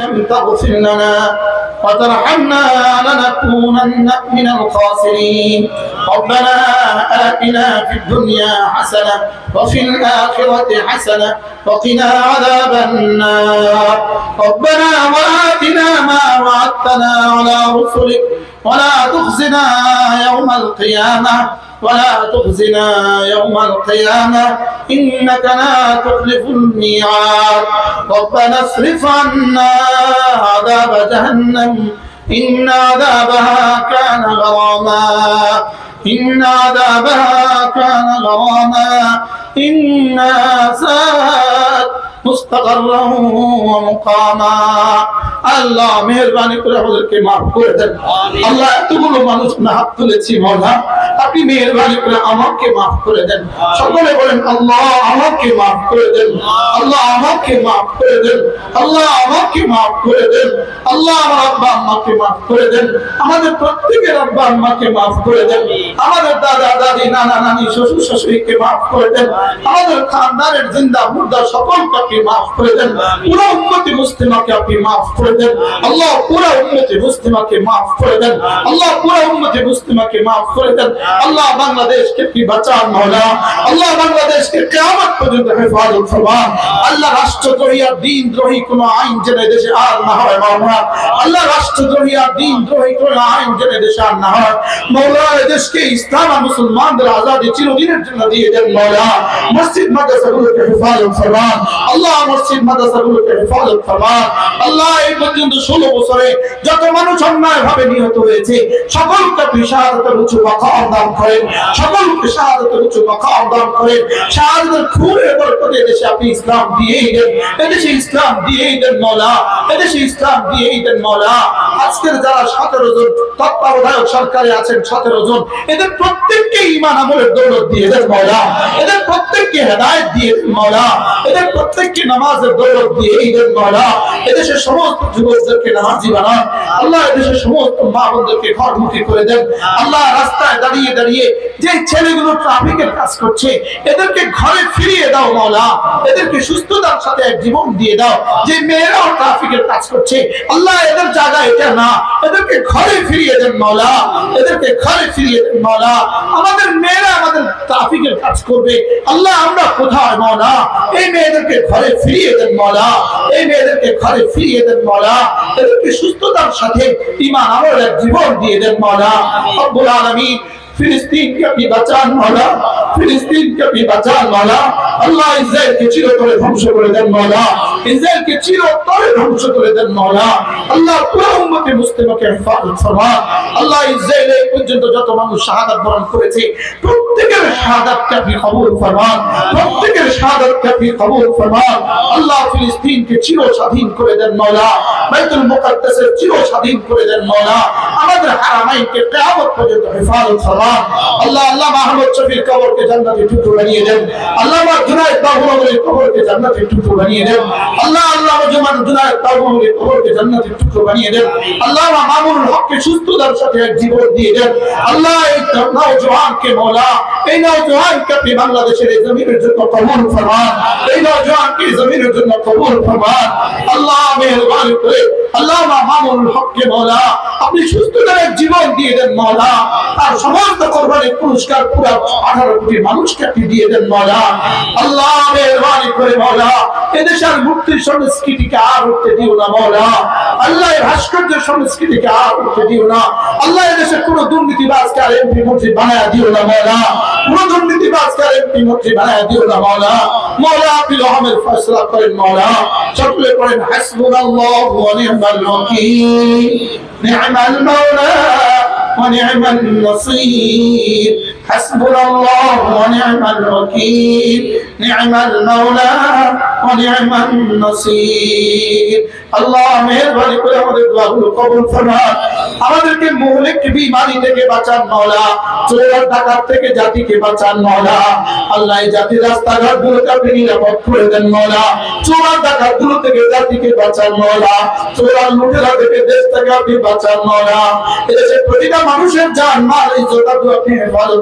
لم تغفر لنا وترحمنا لنكونن من الخاسرين. ربنا آتنا في الدنيا حسنة وفي الآخرة حسنة وقنا عذاب النار. ربنا وآتنا وعدتنا على رسلك ولا تخزنا يوم القيامة ولا تخزنا يوم القيامة إنك لا تخلف الميعاد. ربنا اصرف عنا عذاب جهنم إن عذابها كان غراما. إن عذابها كان غراما. إنها ساءت مستقرا ومقاما. আল্লাহ মেহরবানি করে আমাদেরকে মাফ করে দেন আল্লাহ এতগুলো মানুষ না হাত তুলেছি মৌলা আপনি মেহরবানি করে আমাকে মাফ করে দেন সকলে বলেন আল্লাহ আমাকে মাফ করে দেন আল্লাহ আমাকে মাফ করে দেন আল্লাহ আমাকে মাফ করে দেন আল্লাহ আমার আব্বা আম্মাকে মাফ করে দেন আমাদের প্রত্যেকের আব্বা আম্মাকে মাফ করে দেন আমাদের দাদা দাদি নানা নানি শ্বশুর শাশুড়িকে মাফ করে দেন আমাদের খানদানের জিন্দা মুর্দা সকলকে আপনি মাফ করে দেন পুরো উম্মতি মুসলিমাকে আপনি মাফ করে দেন আল্লাহ পুরো উম্মতি মুসলিমাকে মাফ করে দেন আল্লাহ পুরো উম্মতি মুসলিমাকে মাফ করে দেন আল্লাহ বাংলাদেশকে আপনি বাঁচান মাওলা? আল্লাহ বাংলাদেশকে কিয়ামত পর্যন্ত হেফাজত ফরমান। আল্লাহ রাষ্ট্রদ্রোহী আর দ্রোহী কোনো আইন জেনে দেশে আর না হয় মাওলা। আল্লাহ রাষ্ট্রদ্রোহী আর দ্রোহী কোনো আইন জেনে দেশে আর না হয়। মাওলা দেশকে ইসলাম আর মুসলমানদের আজাদি চিরদিনের জন্য দিয়ে দেন মাওলা। মসজিদ, মাদ্রাসাগুলোকে হেফাজত ফরমান। আল্লাহ মসজিদ, মাদ্রাসাগুলোকে হেফাজত ফরমান। আল্লাহ পর্যন্ত ষোলো বছরে যত মানুষ অন্যায় ভাবে নিহত হয়েছে, সকলকে তুই শাহাদতের উঁচু মাকাম দান করেন, সকলকে শাহাদতের উঁচু মাকাম দান করেন। শাহাদতের খুনের বরকতে এদেশে আপনি ইসলাম দিয়েই দেন, এদেশে ইসলাম দিয়েই দেন মলা, এদেশে ইসলাম দিয়েই দেন মৌলা। আজকের যারা সতেরো জন তত্ত্বাবধায়ক সরকারে আছেন সতেরো জন, এদের প্রত্যেককে ইমান আমলের দৌলত দিয়ে দেন মৌলা এদের প্রত্যেককে হেদায়ত দিয়ে দেন মৌলা এদের প্রত্যেককে নামাজের দৌলত দিয়েই দেন মৌলা এদেশের সমস্ত যুবকদেরকে নামাজি বানান। আল্লাহ এদেশের সমস্ত মা বোনদেরকে ঘরমুখী করে দেন। আল্লাহ রাস্তায় দাঁড়িয়ে দাঁড়িয়ে যে ছেলেগুলো ট্রাফিকের কাজ করছে, এদেরকে ঘরে ফিরিয়ে দাও মৌলা এদেরকে সুস্থতার সাথে এক জীবন দিয়ে দাও। যে মেয়েরাও ট্রাফিকের কাজ করছে, আল্লাহ এদের জায়গা এটা না। এদেরকে ঘরে ফিরিয়ে দেন মৌলা এদেরকে ঘরে ফিরিয়ে দেন মৌলা আমাদের মেয়েরা আমাদের ট্রাফিকের কাজ করবে। আল্লাহ, আমরা কোথায় মৌলা এই মেয়েদেরকে ঘরে ফিরিয়ে দেন মৌলা এই মেয়েদেরকে ঘরে ফিরিয়ে দেন মৌলা এদেরকে সুস্থতার সাথে ইমান আমার জীবন দিয়ে দেন মৌলা রব্বুল আলামিন ফিলিস্তিন কে আপনি বাঁচান মৌলা ফিলিস্তিন কে আপনি বাঁচান মৌলা আল্লাহ ইসরায়েল কে চিরতরে ধ্বংস করে দেন মৌলা ইসরায়েল কে চিরতরে ধ্বংস করে দেন মৌলা আল্লাহ পুরো উম্মতে মুসলিমকে আল্লাহ ইসরায়েল পর্যন্ত যত মানুষ শাহাদাত বরণ করেছে, প্রত্যেকের শাহাদাতকে আপনি কবুল ফরমান। প্রত্যেকের শাহাদাতকে আপনি কবুল ফরমান। আল্লাহ ফিলিস্তিনকে চির স্বাধীন করে দেন মৌলা বাইতুল মুকাদ্দাসের চির স্বাধীন করে দেন মৌলা আমাদের হারামাইনকে কিয়ামত পর্যন্ত হেফাজত ফরমান। আল্লাহ আল্লাহ মাহমুদ শফির কবরকে জান্নাতে টুকরো বানিয়ে দেন। আল্লাহ আমার জুনায়েদ কবরকে জান্নাতে টুকরো বানিয়ে দেন। আল্লাহ আল্লাহ মজমান জুনায়েদ বাবুনগরের কবরকে জান্নাতে টুকরো বানিয়ে দেন। আল্লাহ মামুনুল হককে সুস্থতার সাথে এক জীবন দিয়ে দেন। আল্লাহ, এই নওজোয়ানকে মৌলা এই নওজোয়ানকে আপনি বাংলাদেশের এই জমিনের জন্য কবুল ফরমান, এই নওজোয়ানকে জমিনের জন্য কবুল ফরমান। আল্লাহ মেহরবানি করে আল্লাহ মামুনুল হককে মৌলা, আপনি সুস্থতার জীবন দিয়ে দেন মৌলা। আর সমস্ত কোরবানির পুরস্কার পুরো আঠারো কোটি মানুষকে দিয়ে দেন মৌলা। আল্লাহ মেহরবানি করে মৌলা এদেশের মুক্তির সংস্কৃতিকে আর উঠতে দিও না, মৌলা। আল্লাহ ভাস্কর্য সংস্কৃতিকে আর উঠতে দিও না। আল্লাহ এদেশে কোনো দুর্নীতিবাজকে আর এমপি মন্ত্রী বানায় দিও না, মৌলা। কোনো দুর্নীতিবাজকে আর এমপি মন্ত্রী বানায় দিও না, মৌলা। মৌলা আপনি রহমের ফয়সলা করেন, মৌলা। সকলে করেন হাসবুল্লাহু ওয়া নি'মাল ওয়াকিল। নি'মাল মাওলা ওয়া নি'মাল حسبنا الله ونعم الوكيل نعم المولى ونعم النصير আল্লাহ মেহরবানি করে আমাদের দোয়াগুলো কবুল ফরমান আমাদেরকে মুহলিক বিমারি থেকে বাঁচান মাওলা চোরার ডাকাত থেকে জাতিকে বাঁচান মাওলা আল্লাহ এই জাতির রাস্তাঘাট গুলোকে আপনি নিরাপদ করে দেন মাওলা চোরার ডাকাত গুলো থেকে জাতিকে বাঁচান মাওলা চোরার লুটেরা থেকে দেশটাকে আপনি বাঁচান মাওলা এদেশের প্রতিটা মানুষের জান মাল ইজ্জত আপনি হেফাজত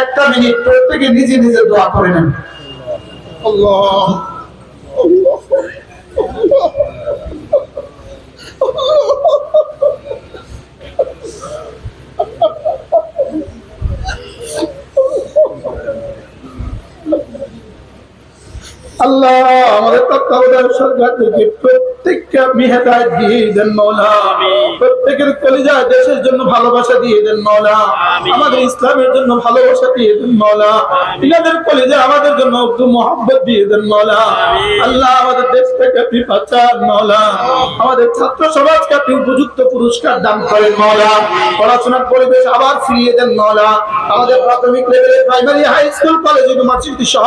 একটা মিনিট প্রত্যেকে নিজে নিজে দোয়া করে নেন। আল্লাহ আমাদের তত্ত্বাবধায়ক সরকার থেকে প্রত্যেককে আপনি হেদায়ত দিয়ে দেন মৌলা। প্রত্যেকের কলিজা দেশের জন্য ভালোবাসা দিয়ে দেন মৌলা। আমাদের ইসলামের জন্য ভালোবাসা দিয়ে দেন মৌলা। ইনাদের কলিজা আমাদের জন্য একটু মোহাম্মত দিয়ে দেন মৌলা। আল্লাহ আমাদের দেশ থেকে আপনি বাঁচান মৌলা। আমাদের ছাত্র সমাজকে আপনি উপযুক্ত পুরস্কার দান করেন মৌলা। পড়াশোনার পরিবেশ আবার ফিরিয়ে দেন মৌলা। আমাদের প্রাথমিক লেভেলে primary high school college university সহ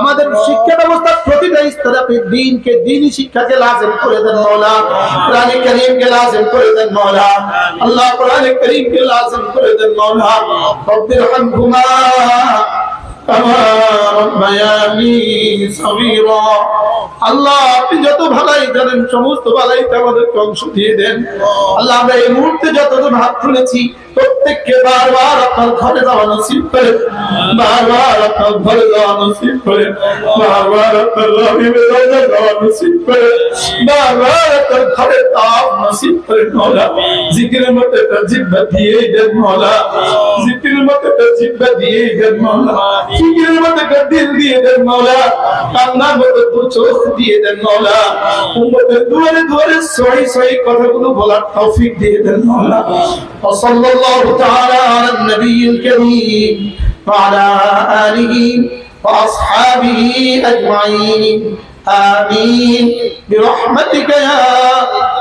আমাদের শিক্ষা ব্যবস্থার প্রতিটা স্তরে আপনি দিনকে দিনই শিক্ষাকে লাজেম করে মৌলা লাজেম মৌলা আল্লাহ লাজেম মৌলা আল্লাহ, আপনি যত ভালাই জানেন, সমস্ত ভালাইতে আমাদেরকে অংশ দিয়ে দেন। আল্লাহ, আমরা এই মুহূর্তে যতজন হাত তুলেছি প্রত্যেককে বারবার আপনার ঘরে যাওয়া নসিব করে। বারবার আপনার ঘরে যাওয়া নসিব করে। বারবার আপনার রবিবে রোজা যাওয়া করে। বারবার আপনার ঘরে তাপ নসিব করে মৌলা। জিকির মতো একটা জিব্বা দিয়েই দেন মৌলা। জিকির মতো একটা জিব্বা দেন জিকির দিল দিয়ে দেন দু চোখ দিয়ে দেন দুয়ারে দুয়ারে সহি সহি কথাগুলো বলার তৌফিক দিয়ে দেন الله تعالى على النبي الكريم وعلى آله وأصحابه أجمعين آمين برحمتك يا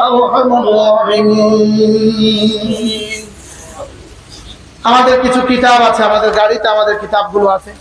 أرحم الراحمين আমাদের কিছু কিতাব আছে আমাদের গাড়িতে আমাদের কিতাবগুলো আছে